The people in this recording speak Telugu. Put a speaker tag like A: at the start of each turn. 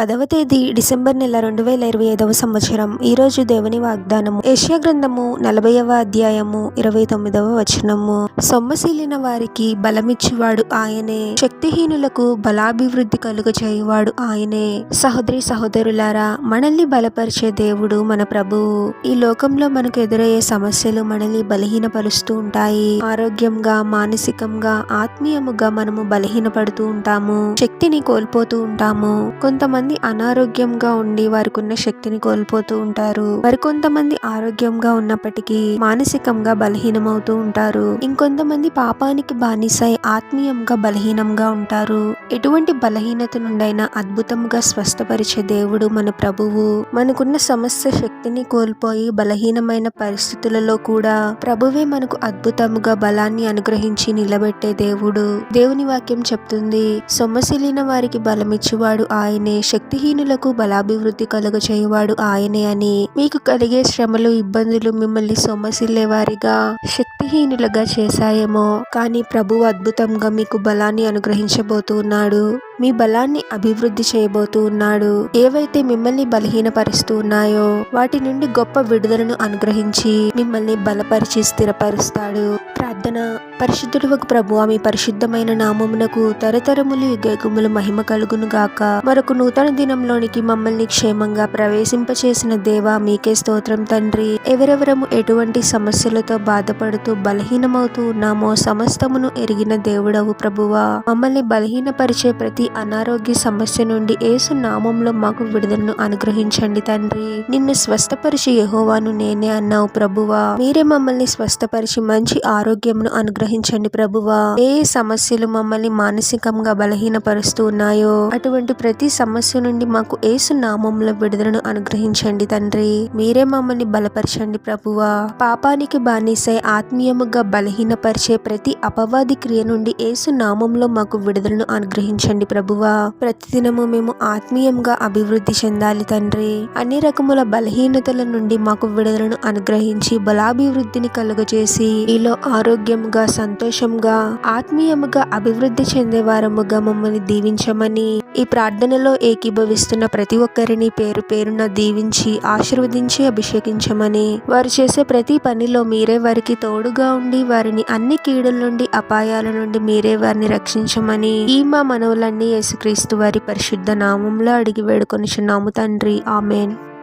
A: పదవ తేదీ డిసెంబర్ నెల రెండు వేల ఇరవై ఐదవ సంవత్సరం. ఈరోజు దేవుని వాగ్దానము. ఏషియా గ్రంథము నలభైవ అధ్యాయము ఇరవై తొమ్మిదవ వచనము. సొమ్మశీలిన వారికి బలమిచ్చువాడు ఆయనే. శక్తిహీనులకు బలాభివృద్ధి కలుగ చేయువాడు ఆయనే. సహోదరి సహోదరులారా మనల్ని బలపరిచే దేవుడు మన ప్రభువు ఈ లోకంలో మనకు ఎదురయ్యే సమస్యలు మనల్ని బలహీనపరుస్తూ ఉంటాయి. ఆరోగ్యంగా మానసికంగా ఆత్మీయముగా మనము బలహీనపడుతూ ఉంటాము. శక్తిని కోల్పోతూ ఉంటాము. కొంతమంది అనారోగ్యంగా ఉండి వారికి ఉన్న శక్తిని కోల్పోతూ ఉంటారు. మరికొంతమంది ఆరోగ్యంగా ఉన్నప్పటికీ మానసికంగా బలహీనమవుతూ ఉంటారు. ఇంకొంతమంది పాపానికి బానిసై ఆత్మీయంగా బలహీనంగా ఉంటారు. ఎటువంటి బలహీనత నుండైనా అద్భుతంగా స్వస్థపరిచే దేవుడు మన ప్రభువు. మనకున్న సమస్య శక్తిని కోల్పోయి బలహీనమైన పరిస్థితులలో కూడా ప్రభువే మనకు అద్భుతముగా బలాన్ని అనుగ్రహించి నిలబెట్టే దేవుడు. దేవుని వాక్యం చెప్తుంది సొమ్మసిలిన వారికి బలమిచ్చువాడు ఆయనే శక్తిహీనులకు బలాభివృద్ధి కలుగ చేయువాడు ఆయనే అని. మీకు కలిగే శ్రమలు ఇబ్బందులు మిమ్మల్ని సొమ్మసిల్లే వారిగా శక్తిహీనులుగా చేశాయేమో. కానీ ప్రభు అద్భుతంగా మీకు బలాన్ని అనుగ్రహించబోతున్నాడు మీ బలాన్ని అభివృద్ధి చేయబోతూ ఉన్నాడు. ఏవైతే మిమ్మల్ని బలహీనపరుస్తూ ఉన్నాయో వాటి నుండి గొప్ప విడుదలను అనుగ్రహించి మిమ్మల్ని బలపరిచి స్థిరపరుస్తాడు. ప్రార్థన. పరిశుద్ధుడు ప్రభు మీ పరిశుద్ధమైన నామమునకు తరతరములు యుగములు మహిమ కలుగును గాక. మరొక నూతన దినంలోనికి మమ్మల్ని క్షేమంగా ప్రవేశింపచేసిన దేవా మీకే స్తోత్రం తండ్రి. ఎవరెవరము ఎటువంటి సమస్యలతో బాధపడుతూ బలహీనమవుతూ ఉన్నామో సమస్తమును ఎరిగిన దేవుడవు ప్రభువా. మమ్మల్ని బలహీనపరిచే ప్రతి అనారోగ్య సమస్య నుండి ఏసు నామంలో మాకు విడుదలను అనుగ్రహించండి తండ్రి. నిన్ను స్వస్థపరిచి యహోవాను నేనే అన్నావు ప్రభువా. మీరే మమ్మల్ని స్వస్థపరిచి మంచి ఆరోగ్యమును అనుగ్రహించండి ప్రభువా. ఏ సమస్యలు మమ్మల్ని మానసికంగా బలహీనపరుస్తూ ఉన్నాయో అటువంటి ప్రతి సమస్య నుండి మాకు ఏసు నామంలో విడుదలను అనుగ్రహించండి తండ్రి. మీరే మమ్మల్ని బలపరచండి ప్రభువా. పాపానికి బానిసై ఆత్మీయముగా బలహీనపరిచే ప్రతి అపవాది క్రియ నుండి ఏసు నామంలో మాకు విడుదలను అనుగ్రహించండి ప్రభువా ప్రతిదినము మేము ఆత్మీయంగా అభివృద్ధి చెందాలి తండ్రి. అన్ని రకముల బలహీనతల నుండి మాకు విడుదలను అనుగ్రహించి బలాభివృద్ధిని కలుగజేసి మీలో ఆరోగ్యంగా సంతోషంగా ఆత్మీయముగా అభివృద్ధి చెందే వారముగా మమ్మల్ని దీవించమని ఈ ప్రార్థనలో ఏకీభవిస్తున్న ప్రతి ఒక్కరిని పేరు పేరున దీవించి ఆశీర్వదించి అభిషేకించమని. వారు చేసే ప్రతి పనిలో మీరే వారికి తోడుగా ఉండి వారిని అన్ని కీడుల నుండి అపాయాల నుండి మీరే వారిని రక్షించమని ఈ మా మనవులన్నీ యేసుక్రీస్తు వారి పరిశుద్ధ నామంలో అడిగి వేడుకొనిచున్నాము తండ్రి. ఆమెన్.